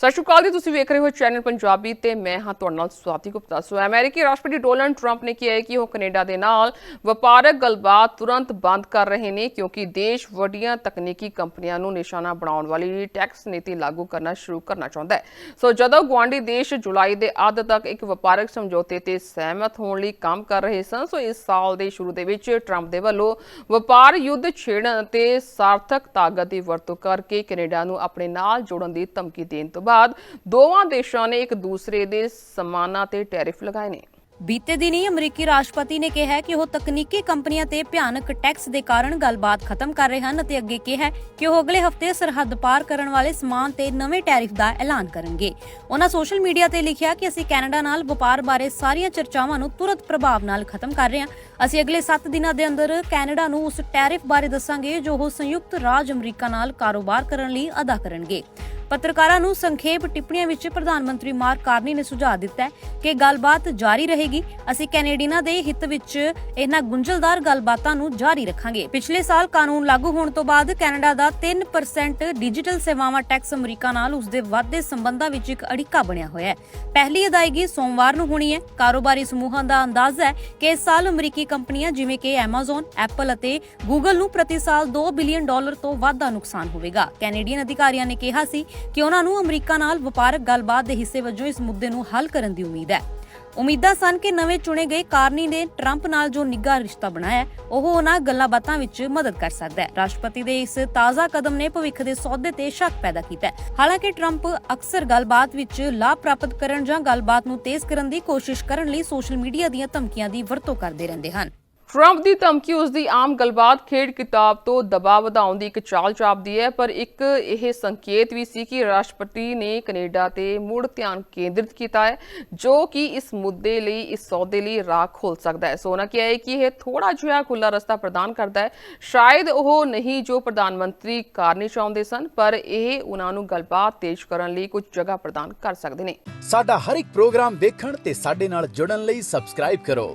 ਸਤਿ ਸ਼੍ਰੀ ਅਕਾਲ ਜੀ, ਤੁਸੀਂ ਵੇਖ ਰਹੇ ਹੋ ਚੈਨਲ ਪੰਜਾਬੀ ਤੇ ਮੈਂ ਹਾਂ ਤੁਹਾਡੇ ਨਾਲ ਸਵਾਤੀ ਗੁਪਤਾ। ਸੋ ਅਮਰੀਕੀ ਰਾਸ਼ਟਰਪਤੀ ਡੋਨਲਡ ਟਰੰਪ ਨੇ ਕਿਹਾ ਹੈ ਕਿ ਉਹ ਕੈਨੇਡਾ ਦੇ ਨਾਲ ਵਪਾਰਕ ਗੱਲਬਾਤ ਤੁਰੰਤ ਬੰਦ ਕਰ ਰਹੇ ਨੇ ਕਿਉਂਕਿ ਦੇਸ਼ ਵੱਡੀਆਂ ਤਕਨੀਕੀ ਕੰਪਨੀਆਂ ਨੂੰ ਨਿਸ਼ਾਨਾ ਬਣਾਉਣ ਵਾਲੀ ਟੈਕਸ ਨੀਤੀ ਲਾਗੂ ਕਰਨਾ ਸ਼ੁਰੂ ਕਰਨਾ ਚਾਹੁੰਦਾ ਹੈ। ਸੋ ਜਦੋਂ ਗੁਆਂਢੀ ਦੇਸ਼ ਜੁਲਾਈ ਦੇ ਅੱਧ ਤੱਕ ਇੱਕ ਵਪਾਰਕ ਸਮਝੌਤੇ ਤੇ ਸਹਿਮਤ ਹੋਣ ਲਈ ਕੰਮ ਕਰ ਰਹੇ ਸਨ, ਸੋ ਇਸ ਸਾਲ ਦੇ ਸ਼ੁਰੂ ਦੇ ਵਿੱਚ ਟਰੰਪ ਦੇ ਵੱਲੋਂ ਵਪਾਰ ਯੁੱਧ ਛੇੜਨ ਅਤੇ ਸਾਰਥਕ ਤਾਕਤ ਦੀ ਵਰਤੋਂ ਕਰਕੇ ਕੈਨੇਡਾ ਨੂੰ ਆਪਣੇ ਨਾਲ ਜੋੜਨ ਦੀ ਧਮਕੀ ਦੇਣ ਤੋਂ ਬਾਅਦ ਦੋਵਾਂ ਦੇਸ਼ਾਂ ਨੇ ਇੱਕ ਦੂਸਰੇ ਦੇ ਸਮਾਨਾਂ ਤੇ ਟੈਰਿਫ ਲਗਾਏ ਨੇ। ਬੀਤੇ ਦਿਨੀ ਅਮਰੀਕੀ ਰਾਸ਼ਟਰਪਤੀ ਨੇ ਕਿਹਾ ਕਿ ਉਹ ਤਕਨੀਕੀ ਕੰਪਨੀਆਂ ਤੇ ਭਿਆਨਕ ਟੈਕਸ ਦੇ ਕਾਰਨ ਗੱਲਬਾਤ ਖਤਮ ਕਰ ਰਹੇ ਹਨ ਅਤੇ ਅੱਗੇ ਕਿਹਾ ਕਿ ਉਹ ਅਗਲੇ ਹਫ਼ਤੇ ਸਰਹੱਦ ਪਾਰ ਕਰਨ ਵਾਲੇ ਸਮਾਨ ਤੇ ਨਵੇਂ ਟੈਰਿਫ ਦਾ ਐਲਾਨ ਕਰਨਗੇ। ਉਹਨਾਂ ਸੋਸ਼ਲ ਮੀਡੀਆ ਤੇ ਲਿਖਿਆ ਕਿ ਅਸੀਂ ਕੈਨੇਡਾ ਨਾਲ ਵਪਾਰ ਬਾਰੇ ਸਾਰੀਆਂ ਚਰਚਾਵਾਂ ਨੂੰ ਤੁਰੰਤ ਪ੍ਰਭਾਵ ਨਾਲ ਖਤਮ ਕਰ ਰਹੇ ਹਾਂ। ਅਸੀਂ ਅਗਲੇ 7 ਦਿਨਾਂ ਦੇ ਅੰਦਰ ਕੈਨੇਡਾ ਨੂੰ ਉਸ ਟੈਰਿਫ ਬਾਰੇ ਦੱਸਾਂਗੇ ਜੋ ਉਹ ਸੰਯੁਕਤ ਰਾਜ ਅਮਰੀਕਾ ਨਾਲ ਕਾਰੋਬਾਰ ਕਰਨ ਲਈ ਅਦਾ ਕਰਨਗੇ। ਪੱਤਰਕਾਰਾਂ ਨੂੰ ਸੰਖੇਪ ਟਿੱਪਣੀਆਂ ਵਿੱਚ ਪ੍ਰਧਾਨ ਮੰਤਰੀ ਮਾਰਕ ਕਾਰਨੀ ਨੇ ਸੁਝਾਅ ਦਿੱਤਾ ਕਿ ਗੱਲਬਾਤ ਜਾਰੀ ਰਹੇਗੀ। ਅਸੀਂ ਕੈਨੇਡੀਅਨਾਂ ਦੇ ਹਿੱਤ ਵਿੱਚ ਇਹਨਾਂ ਗੁੰਝਲਦਾਰ ਗੱਲਬਾਤਾਂ ਨੂੰ ਜਾਰੀ ਰੱਖਾਂਗੇ। ਪਿਛਲੇ ਸਾਲ ਕਾਨੂੰਨ ਲਾਗੂ ਹੋਣ ਤੋਂ ਬਾਅਦ ਕੈਨੇਡਾ ਦਾ 3% ਡਿਜੀਟਲ ਸੇਵਾਵਾਂ ਟੈਕਸ ਅਮਰੀਕਾ ਨਾਲ ਉਸਦੇ ਵਾਧੇ ਸੰਬੰਧਾਂ ਵਿੱਚ ਇੱਕ ਅੜਿੱਕਾ ਬਣਿਆ ਹੋਇਆ ਹੈ। ਪਹਿਲੀ ਅਦਾਇਗੀ ਸੋਮਵਾਰ ਨੂੰ ਹੋਣੀ ਹੈ। ਕਾਰੋਬਾਰੀ ਸਮੂਹਾਂ ਦਾ ਅੰਦਾਜ਼ਾ ਹੈ ਕਿ ਇਸ ਸਾਲ ਅਮਰੀਕੀ ਕੰਪਨੀਆਂ ਜਿਵੇਂ ਕਿ Amazon, Apple ਅਤੇ Google ਨੂੰ ਪ੍ਰਤੀ ਸਾਲ 2 ਬਿਲੀਅਨ ਡਾਲਰ ਤੋਂ ਵੱਧ ਦਾ ਨੁਕਸਾਨ ਹੋਵੇਗਾ। ਕੈਨੇਡੀਅਨ ਅਧਿਕਾਰੀਆਂ ਨੇ ਕਿਹਾ ਸੀ ਕਿ ਉਹਨਾਂ ਨੂੰ ਅਮਰੀਕਾ ਨਾਲ ਵਪਾਰਕ ਗੱਲਬਾਤ ਦੇ ਹਿੱਸੇ ਵਜੋਂ ਇਸ ਮੁੱਦੇ ਨੂੰ ਹੱਲ ਕਰਨ ਦੀ ਉਮੀਦ ਹੈ। ਉਮੀਦਾਂ ਸਨ ਕਿ ਨਵੇਂ ਚੁਣੇ ਗਏ ਕਾਰਨੀ ਨੇ ਟਰੰਪ ਨਾਲ ਜੋ ਨਿੱਘਾ ਰਿਸ਼ਤਾ ਬਣਾਇਆ, ਉਹ ਉਹਨਾਂ ਗੱਲਾਂ-ਬਾਤਾਂ ਵਿੱਚ ਮਦਦ ਕਰ ਸਕਦਾ ਹੈ। ਰਾਸ਼ਟਰਪਤੀ ਦੇ ਇਸ ਤਾਜ਼ਾ ਕਦਮ ਨੇ ਭਵਿੱਖ ਦੇ ਸੌਦੇ ਤੇ ਸ਼ੱਕ ਪੈਦਾ ਕੀਤਾ ਹੈ। ਹਾਲਾਂਕਿ ਟਰੰਪ ਅਕਸਰ ਗੱਲਬਾਤ ਵਿੱਚ ਲਾਭ ਪ੍ਰਾਪਤ ਕਰਨ ਜਾਂ ਗੱਲਬਾਤ ਨੂੰ ਤੇਜ਼ ਕਰਨ ਦੀ ਕੋਸ਼ਿਸ਼ ਕਰਨ ਲਈ ਸੋਸ਼ਲ ਮੀਡੀਆ ਦੀਆਂ ਧਮਕੀਆਂ ਦੀ ਵਰਤੋਂ ਕਰਦੇ ਰਹਿੰਦੇ ਹਨ। ਟਰੰਪ ਦੀ ਧਮਕੀ ਉਸ ਦੀ ਆਮ ਗੱਲਬਾਤ ਖੇਡ ਕਿਤਾਬ ਤੋਂ ਦਬਾਅ ਵਧਾਉਣ ਦੀ ਇੱਕ ਚਾਲ ਚਾਪਦੀ ਹੈ, ਪਰ ਇੱਕ ਇਹ ਸੰਕੇਤ ਵੀ ਸੀ ਕਿ ਰਾਸ਼ਟਰਪਤੀ ਨੇ ਕੈਨੇਡਾ ਤੇ ਮੁੜ ਧਿਆਨ ਕੇਂਦਰਿਤ ਕੀਤਾ ਹੈ, ਜੋ ਕਿ ਇਸ ਮੁੱਦੇ ਲਈ, ਇਸ ਸੌਦੇ ਲਈ ਰਾਹ ਖੋਲ ਸਕਦਾ ਹੈ। ਸੋ ਉਹਨਾਂ ਕਿਹਾ ਹੈ ਕਿ ਇਹ ਥੋੜਾ ਜਿਹਾ ਖੁੱਲਾ ਰਸਤਾ ਪ੍ਰਦਾਨ ਕਰਦਾ ਹੈ। ਸ਼ਾਇਦ ਉਹ ਨਹੀਂ ਜੋ ਪ੍ਰਧਾਨ ਮੰਤਰੀ ਕਰਨੀ ਚਾਹੁੰਦੇ ਸਨ, ਪਰ ਇਹ ਉਹਨਾਂ ਨੂੰ ਗੱਲਬਾਤ ਤੇਜ਼ ਕਰਨ ਲਈ ਕੁਝ ਜਗ੍ਹਾ ਪ੍ਰਦਾਨ ਕਰ ਸਕਦੇ ਨੇ। ਸਾਡਾ ਹਰ ਇੱਕ ਪ੍ਰੋਗਰਾਮ ਦੇਖਣ ਤੇ ਸਾਡੇ ਨਾਲ ਜੁੜਨ ਲਈ ਸਬਸਕ੍ਰਾਈਬ ਕਰੋ।